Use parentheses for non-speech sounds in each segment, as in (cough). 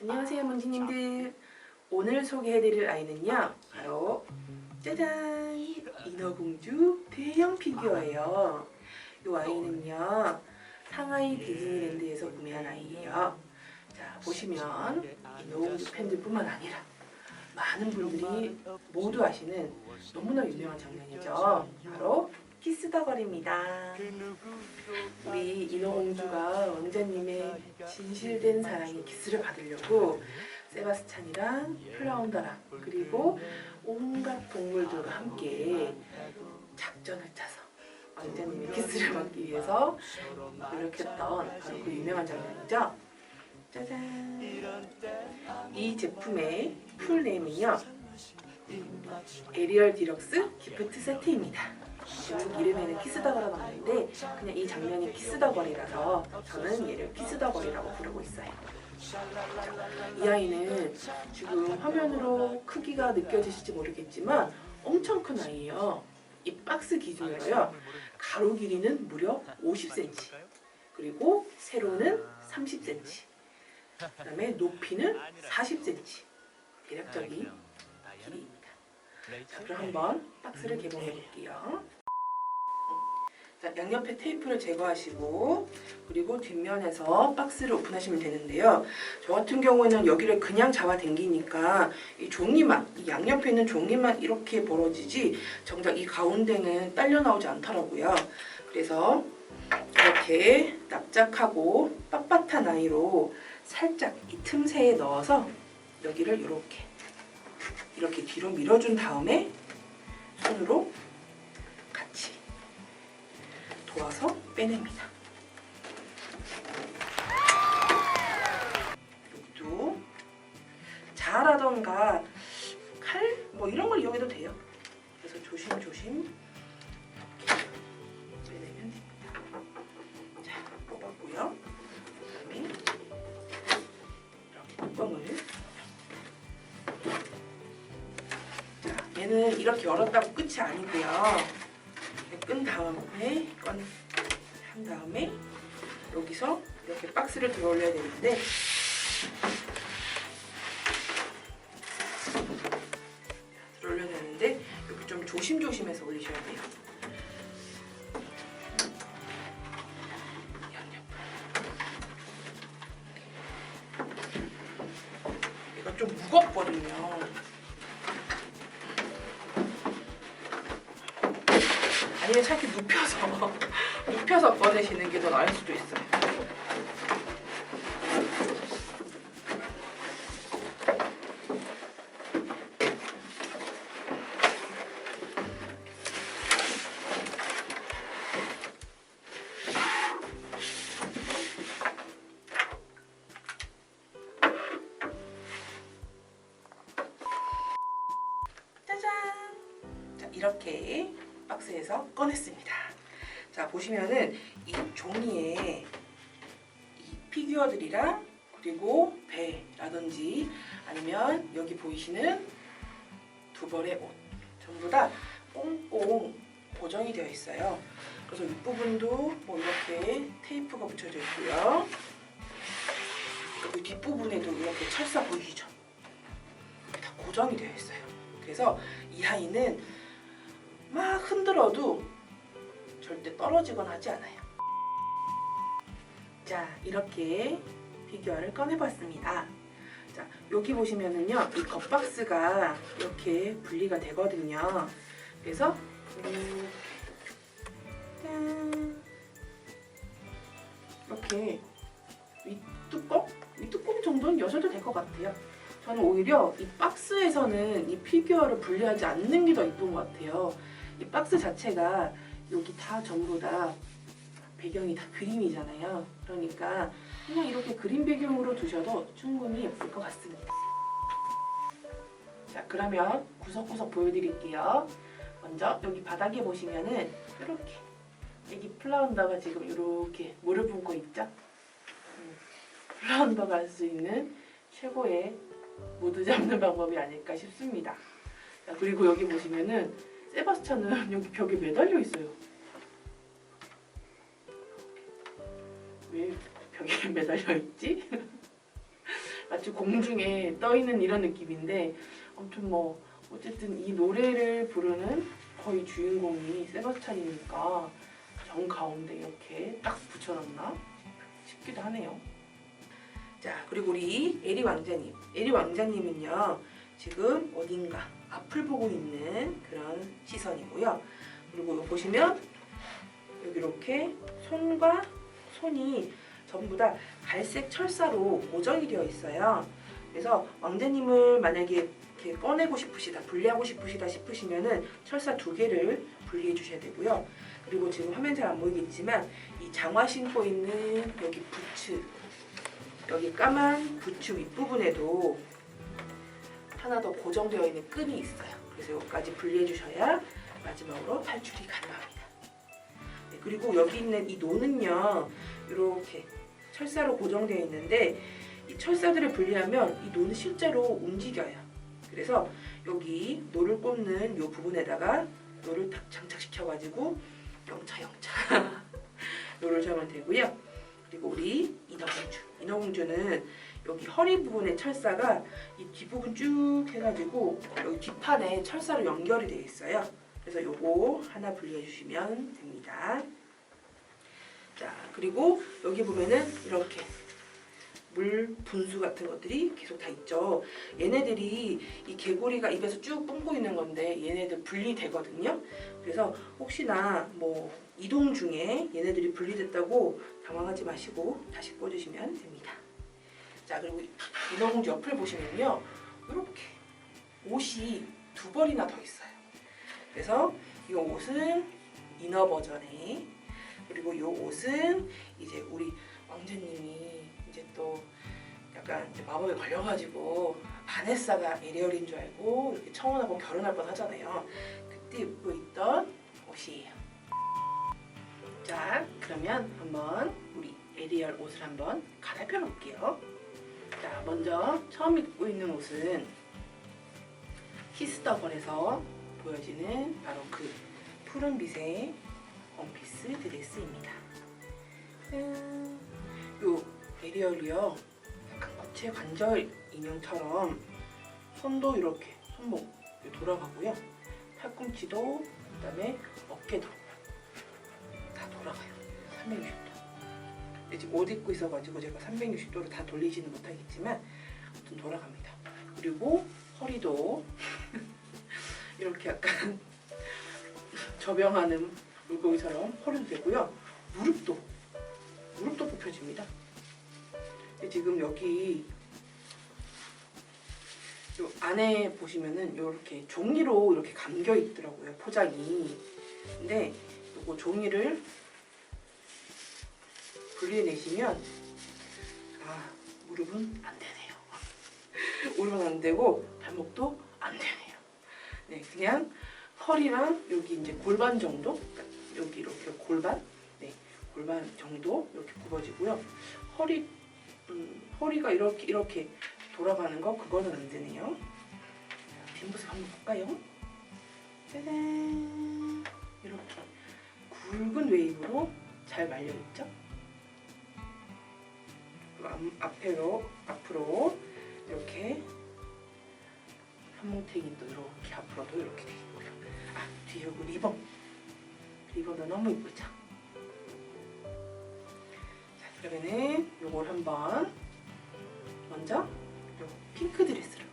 안녕하세요 문지님들. 오늘 소개해드릴 아이는요 바로 짜잔! 인어공주 대형 피규어예요. 이 아이는요 상하이 디즈니랜드에서 구매한 아이예요. 자 보시면 인어공주 팬들뿐만 아니라 많은 분들이 모두 아시는 너무나 유명한 장면이죠. 바로 키스더걸입니다 우리 인어공주가 왕자님의 진실된 사랑의 키스를 받으려고 세바스찬이랑 플라운더랑 그리고 온갖 동물들과 함께 작전을 짜서 왕자님의 키스를 받기 위해서 노력했던 바로 그 유명한 장면이죠. 짜잔. 이 제품의 풀네임은요. 에리얼 디럭스 기프트 세트입니다. 이름에는 키스더거라고 나오는데 그냥 이 장면이 키스더거리라서 저는 얘를 키스더거리라고 부르고 있어요. 이 아이는 지금 화면으로 크기가 느껴지실지 모르겠지만 엄청 큰 아이예요. 이 박스 기준으로요. 가로 길이는 무려 50cm. 그리고 세로는 30cm. 그 다음에 높이는 40cm. 대략적인 길이입니다. 자, 그럼 한번 박스를 개봉해 볼게요. 자, 양옆에 테이프를 제거하시고 그리고 뒷면에서 박스를 오픈하시면 되는데요. 저 같은 경우에는 여기를 그냥 잡아 당기니까 이 종이만 이 양옆에 있는 종이만 이렇게 벌어지지 정작 이 가운데는 딸려 나오지 않더라고요. 그래서 이렇게 납작하고 빳빳한 아이로 살짝 이 틈새에 넣어서 여기를 이렇게 이렇게 뒤로 밀어준 다음에 손으로 같이 도와서 빼냅니다. 여기도 자라던가 칼 뭐 이런 걸 이용해도 돼요. 그래서 조심조심 얘는 이렇게 열었다고 끝이 아니고요. 끈 다음에 건 한 다음에 여기서 이렇게 박스를 들어 올려야 되는데 눕혀서 (laughs) 눕혀서 꺼내시는 게 더 나을 수도 있어요. 그리고 배라든지 아니면 여기 보이시는 두 벌의 옷 전부 다 꽁꽁 고정이 되어 있어요. 그래서 윗부분도 뭐 이렇게 테이프가 붙여져 있고요. 여기 뒷부분에도 이렇게 철사 보이시죠? 다 고정이 되어 있어요. 그래서 이 아이는 막 흔들어도 절대 떨어지거나 하지 않아요. 자, 이렇게 피규어를 꺼내봤습니다. 자, 여기 보시면은요, 이 겉박스가 이렇게 분리가 되거든요. 그래서 이렇게 짠 이렇게 윗뚜껑? 윗뚜껑 정도는 여셔도 될 것 같아요. 저는 오히려 이 박스에서는 이 피규어를 분리하지 않는 게 더 이쁜 것 같아요. 이 박스 자체가 여기 다 전부 다 배경이 다 그림이잖아요. 그러니까 그냥 이렇게 그림 배경으로 두셔도 충분히 예쁠 것 같습니다. 자, 그러면 구석구석 보여드릴게요. 먼저 여기 바닥에 보시면은 이렇게 애기 플라운더가 지금 이렇게 물을 붓고 있죠? 음, 플라운더가 할 수 있는 최고의 모드 잡는 방법이 아닐까 싶습니다. 자, 그리고 여기 보시면은 세바스찬은 (laughs) 여기 벽에 매달려 있어요. 왜 벽에 매달려 있지? 마치 공중에 떠 있는 이런 느낌인데 아무튼 뭐 어쨌든 이 노래를 부르는 거의 주인공이 세바스찬이니까 정 가운데 이렇게 딱 붙여놨나 싶기도 하네요. 자 그리고 우리 에리 왕자님, 에리 왕자님은요 지금 어딘가 앞을 보고 있는 그런 시선이고요. 그리고 보시면 여기 이렇게 손과 손이 전부 다 갈색 철사로 고정이 되어 있어요. 그래서 왕자님을 만약에 이렇게 꺼내고 싶으시다, 분리하고 싶으시다 싶으시면은 철사 두 개를 분리해 주셔야 되고요. 그리고 지금 화면 잘 안 보이겠지만 이 장화 신고 있는 여기 부츠, 여기 까만 부츠 윗부분에도 하나 더 고정되어 있는 끈이 있어요. 그래서 여기까지 분리해 주셔야 마지막으로 탈출이 가능합니다. 네, 그리고 여기 있는 이 노는요, 이렇게 철사로 고정되어 있는데 이 철사들을 분리하면 이 노는 실제로 움직여요. 그래서 여기 노를 꼽는 이 부분에다가 노를 딱 장착시켜가지고 영차 영차 (laughs) 노를 잡으면 되고요. 그리고 우리 인어공주, 인어공주는 여기 허리 부분의 철사가 이 뒷부분 쭉 해가지고 여기 뒷판에 철사로 연결이 되어 있어요. 그래서 요거 하나 분리해 주시면 됩니다. 자, 그리고 여기 보면은 이렇게 물 분수 같은 것들이 계속 다 있죠. 얘네들이 이 개구리가 입에서 쭉 뿜고 있는 건데 얘네들 분리되거든요. 그래서 혹시나 뭐 이동 중에 얘네들이 분리됐다고 당황하지 마시고 다시 꽂으시면 됩니다. 자, 그리고 인어공주 옆을 보시면요. 이렇게 옷이 두 벌이나 더 있어요. 그래서 이 옷은 이너 버전에 그리고 이 옷은 이제 우리 왕자님이 이제 또 약간 이제 마법에 걸려가지고 바네사가 에리얼인 줄 알고 이렇게 청혼하고 결혼할 뻔 하잖아요. 그때 입고 있던 옷이에요. 자, 그러면 한번 우리 에리얼 옷을 한번 갈아입혀 볼게요. 자, 먼저 처음 입고 있는 옷은 히스더걸에서 보여지는 바로 그 푸른빛의 원피스 드레스입니다. 음, 요 에리얼이요. 약간 고체 관절 인형처럼 손도 이렇게 손목 돌아가고요. 팔꿈치도 그다음에 어깨도 다 돌아가요. 360도. 근데 지금 옷 입고 있어가지고 제가 360도로 다 돌리지는 못하겠지만 아무튼 돌아갑니다. 그리고 허리도 (laughs) 이렇게 약간 (laughs) 저병하는 물고기처럼 허리도 되고요. 무릎도 무릎도 뽑혀집니다. 지금 여기 요 안에 보시면은 이렇게 종이로 이렇게 감겨 있더라고요 포장이. 근데 요거 종이를 분리해내시면 아 무릎은 안 되네요. (laughs) 무릎은 안 되고 발목도 안 되네요. 네 그냥 허리랑 여기 이제 골반 정도 그러니까 여기 이렇게 골반 네 골반 정도 이렇게 굽어지고요. 허리 음, 허리가 이렇게 이렇게 돌아가는 거 그거는 안 되네요. 자, 뒷모습 한번 볼까요? 짜잔 이렇게 굵은 웨이브로 잘 말려 있죠? 앞으로 앞으로 이렇게 한뭉탱이도 이렇게 앞으로도 이렇게 돼 있고요. 아 뒤에 요거 리본 리본도 너무 이쁘죠? 자 그러면은 요걸 한번 먼저 요 핑크 드레스를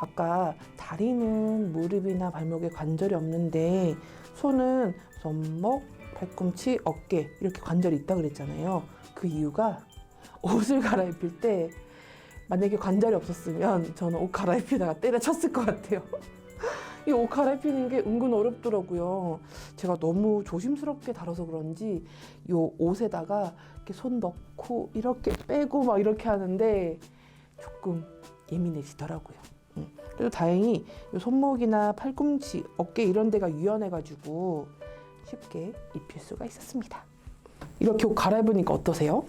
아까 다리는 무릎이나 발목에 관절이 없는데 손은 손목, 팔꿈치, 어깨 이렇게 관절이 있다 그랬잖아요. 그 이유가 옷을 갈아입힐 때 만약에 관절이 없었으면 저는 옷 갈아입히다가 때려쳤을 것 같아요. 이 옷 갈아입히는 게 은근 어렵더라고요. 제가 너무 조심스럽게 다뤄서 그런지 이 옷에다가 이렇게 손 넣고 이렇게 빼고 막 이렇게 하는데 조금 예민해지더라고요. 음. 그래도 다행히 이 손목이나 팔꿈치, 어깨 이런 데가 유연해가지고 쉽게 입힐 수가 있었습니다. 이렇게 옷 갈아입으니까 어떠세요?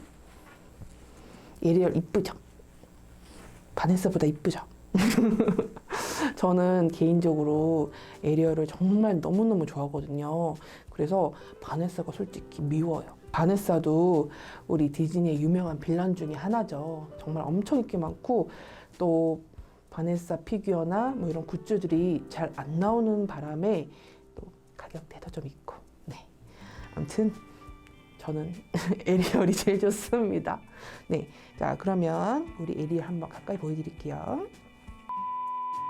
에리얼 이쁘죠? 바네스보다 이쁘죠? (laughs) 저는 개인적으로 에리얼을 정말 너무너무 좋아하거든요. 그래서 바네스가 솔직히 미워요. 바네사도 우리 디즈니의 유명한 빌런 중에 하나죠. 정말 엄청 인기 많고 또 바네사 피규어나 뭐 이런 굿즈들이 잘 안 나오는 바람에 또 가격대도 좀 있고. 네. 아무튼 저는 (laughs) 에리얼이 제일 좋습니다. 네. 자, 그러면 우리 에리얼 한번 가까이 보여드릴게요.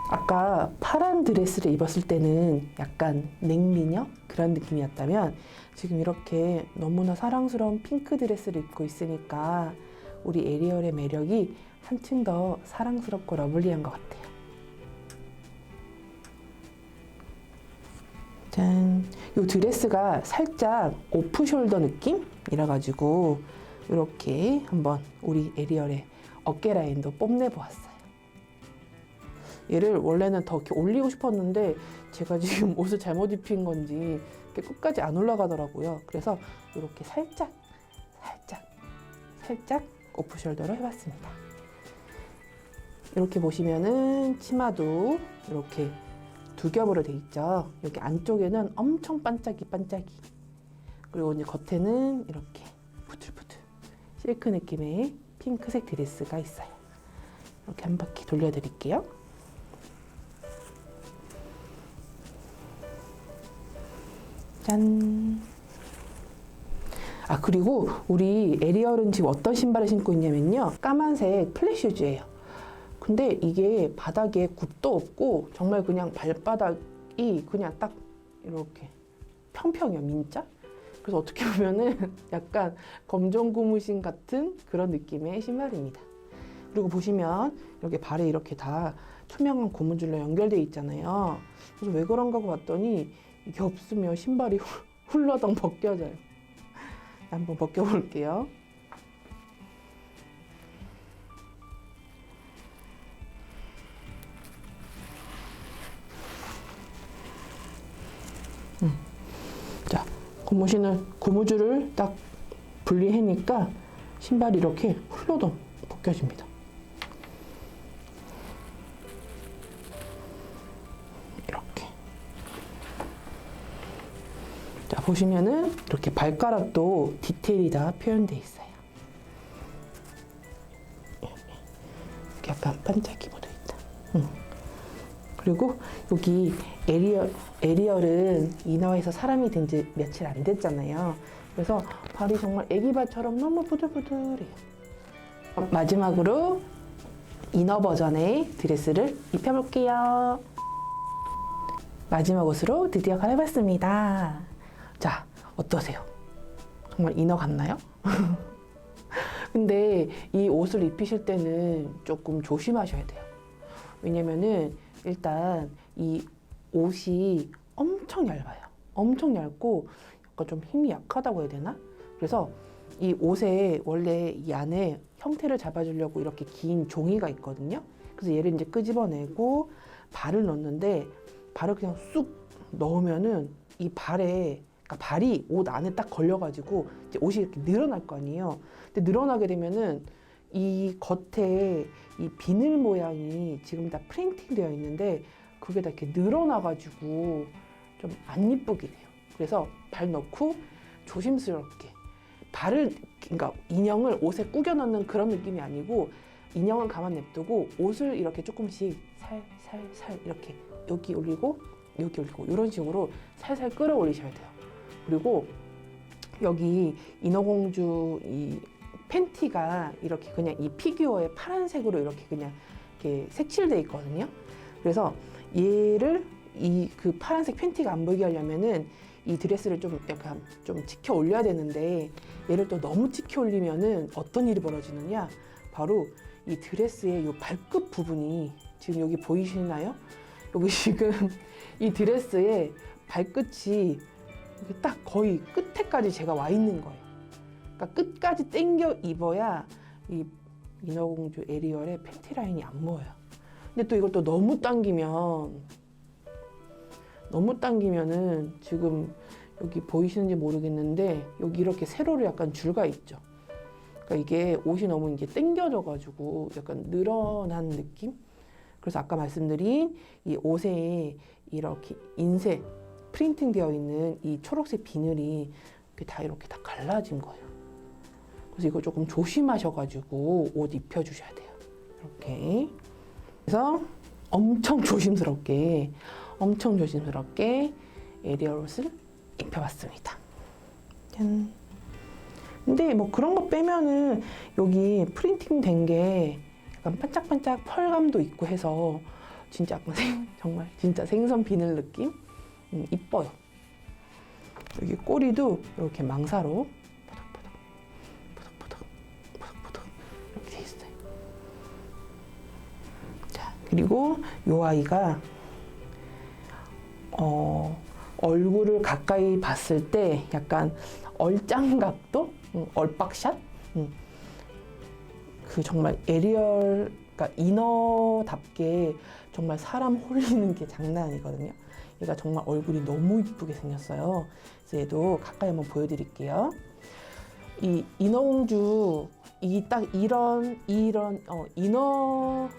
아까 파란 드레스를 입었을 때는 약간 냉미녀 그런 느낌이었다면 지금 이렇게 너무나 사랑스러운 핑크 드레스를 입고 있으니까 우리 에리얼의 매력이 한층 더 사랑스럽고 러블리한 것 같아요. 짠. 이 드레스가 살짝 오프숄더 느낌이라 가지고 이렇게 한번 우리 에리얼의 어깨 라인도 뽐내 보았어요. 얘를 원래는 더 이렇게 올리고 싶었는데 제가 지금 (laughs) 옷을 잘못 입힌 건지 이렇게 끝까지 안 올라가더라고요. 그래서 이렇게 살짝, 살짝, 살짝 오프숄더로 해봤습니다. 이렇게 보시면은 치마도 이렇게 두 겹으로 돼 있죠. 여기 안쪽에는 엄청 반짝이 반짝이. 그리고 이제 겉에는 이렇게 부들부들 실크 느낌의 핑크색 드레스가 있어요. 이렇게 한 바퀴 돌려드릴게요. 짠. 아, 그리고 우리 에리얼은 지금 어떤 신발을 신고 있냐면요. 까만색 플랫슈즈예요. 근데 이게 바닥에 굽도 없고 정말 그냥 발바닥이 그냥 딱 이렇게 평평해요, 민자. 그래서 어떻게 보면은 (laughs) 약간 검정 고무신 같은 그런 느낌의 신발입니다. 그리고 보시면 여기 발에 이렇게 다 투명한 고무줄로 연결되어 있잖아요. 그래서 왜 그런가 봤더니 이게 없으면 신발이 훌- 훌러덩 벗겨져요. 한번 벗겨볼게요. 음. 자, 고무신을 고무줄을 딱 분리해니까 신발이 이렇게 훌러덩 벗겨집니다. 보시면은 이렇게 발가락도 디테일이 다 표현되어 있어요. 이렇게 약간 반짝이 묻어 있다. 음. 그리고 여기 에리얼, 에리얼은 이너에서 사람이 된 지 며칠 안 됐잖아요. 그래서 발이 정말 애기 발처럼 너무 부들부들해요. 어, 마지막으로 이너 버전의 드레스를 입혀볼게요. 마지막 옷으로 드디어 갈아입었습니다. 자, 어떠세요? 정말 이너 같나요? (laughs) 근데 이 옷을 입히실 때는 조금 조심하셔야 돼요. 왜냐면은 일단 이 옷이 엄청 얇아요. 엄청 얇고 약간 좀 힘이 약하다고 해야 되나? 그래서 이 옷에 원래 이 안에 형태를 잡아주려고 이렇게 긴 종이가 있거든요. 그래서 얘를 이제 끄집어내고 발을 넣는데 발을 그냥 쑥 넣으면은 이 발에 그러니까 발이 옷 안에 딱 걸려가지고 이제 옷이 이렇게 늘어날 거 아니에요. 근데 늘어나게 되면은 이 겉에 이 비늘 모양이 지금 다 프린팅 되어 있는데 그게 다 이렇게 늘어나가지고 좀 안 이쁘게 돼요. 그래서 발 넣고 조심스럽게 발을 그러니까 인형을 옷에 꾸겨 넣는 그런 느낌이 아니고 인형은 가만 냅두고 옷을 이렇게 조금씩 살살살 이렇게 여기 올리고 여기 올리고 이런 식으로 살살 끌어올리셔야 돼요. 그리고 여기 인어공주 이 팬티가 이렇게 그냥 이 피규어에 파란색으로 이렇게 그냥 이렇게 색칠돼 있거든요. 그래서 얘를 이 그 파란색 팬티가 안 보이게 하려면은 이 드레스를 좀 약간 좀 치켜 올려야 되는데 얘를 또 너무 치켜 올리면은 어떤 일이 벌어지느냐? 바로 이 드레스의 요 발끝 부분이 지금 여기 보이시나요? 여기 (laughs) 지금 이 드레스의 발끝이 이게 딱 거의 끝에까지 제가 와 있는 거예요. 그러니까 끝까지 당겨 입어야 이 인어공주 에리얼의 팬티 라인이 안 보여요. 근데 또 이걸 또 너무 당기면 너무 당기면은 지금 여기 보이시는지 모르겠는데 여기 이렇게 세로로 약간 줄가 있죠. 그러니까 이게 옷이 너무 이게 당겨져 가지고 약간 늘어난 느낌? 그래서 아까 말씀드린 이 옷에 이렇게 인쇄 프린팅 되어 있는 이 초록색 비늘이 이렇게 다 이렇게 다 갈라진 거예요. 그래서 이거 조금 조심하셔가지고 옷 입혀주셔야 돼요. 이렇게. 그래서 엄청 조심스럽게, 엄청 조심스럽게 에리얼 옷을 입혀봤습니다. 짠. 근데 뭐 그런 거 빼면은 여기 프린팅 된 게 약간 반짝반짝 펄감도 있고 해서 진짜 (laughs) 정말 진짜 생선 비늘 느낌? 음, 이뻐요. 여기 꼬리도 이렇게 망사로 포덕포덕, 포덕포덕, 포덕포덕 이렇게 돼 있어요. 자, 그리고 요 아이가 어, 얼굴을 가까이 봤을 때 약간 얼짱각도, 음, 얼빡샷, 음. 그 정말 에리얼, 그러니까 이너답게 정말 사람 홀리는 게 장난 아니거든요. 얘가 정말 얼굴이 너무 이쁘게 생겼어요. 그래서 얘도 가까이 한번 보여드릴게요. 이 인어공주 이 딱 이런 이런 어, 인어의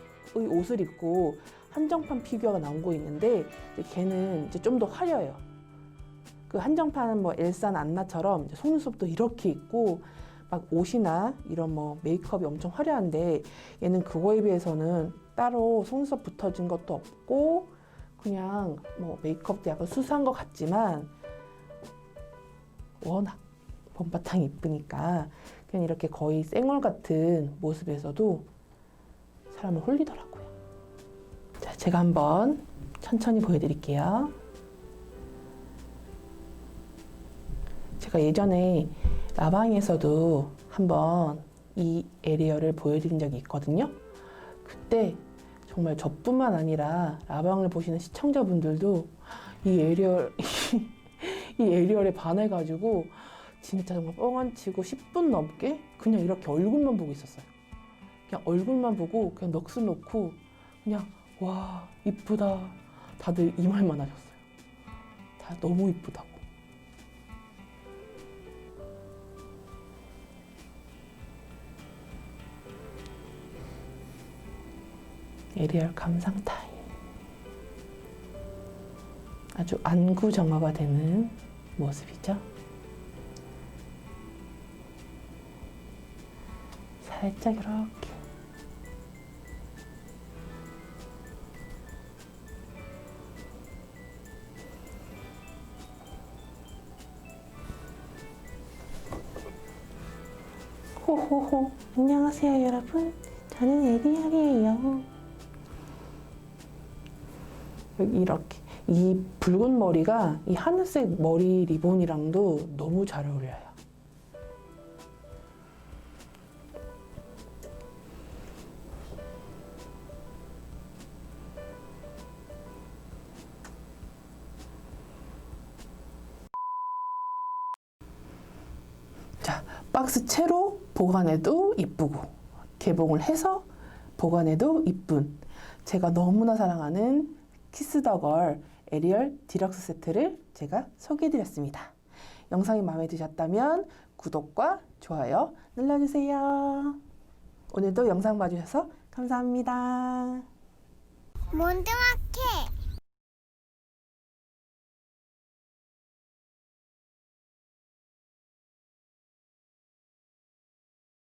옷을 입고 한정판 피규어가 나온 거 있는데 이제 걔는 이제 좀 더 화려해요. 그 한정판은 뭐 엘사나 안나처럼 속눈썹도 이렇게 있고 막 옷이나 이런 뭐 메이크업이 엄청 화려한데 얘는 그거에 비해서는 따로 속눈썹 붙어진 것도 없고 그냥 뭐 메이크업도 약간 수수한 것 같지만 워낙 봄바탕이 이쁘니까 그냥 이렇게 거의 생얼 같은 모습에서도 사람을 홀리더라고요. 자, 제가 한번 천천히 보여드릴게요. 제가 예전에 라방에서도 한번 이 에리어를 보여드린 적이 있거든요. 그때 정말 저뿐만 아니라 라방을 보시는 시청자분들도 이 에리얼 (laughs) 이 에리얼에 반해가지고 진짜 정말 뻥안 치고 10분 넘게 그냥 이렇게 얼굴만 보고 있었어요. 그냥 얼굴만 보고 그냥 넋을 놓고 그냥 와 이쁘다 다들 이 말만 하셨어요. 다 너무 이쁘다고. 에리얼 감상 타임. 아주 안구 정화가 되는 모습이죠. 살짝 이렇게. 호호호. 안녕하세요, 여러분. 저는 에리얼이에요. 여기 이렇게 이 붉은 머리가 이 하늘색 머리 리본이랑도 너무 잘 어울려요. 자, 박스 채로 보관해도 이쁘고 개봉을 해서 보관해도 이쁜 제가 너무나 사랑하는 키스더걸 에리얼 디럭스 세트를 제가 소개해드렸습니다. 영상이 마음에 드셨다면 구독과 좋아요 눌러주세요. 오늘도 영상 봐주셔서 감사합니다. 몬드마크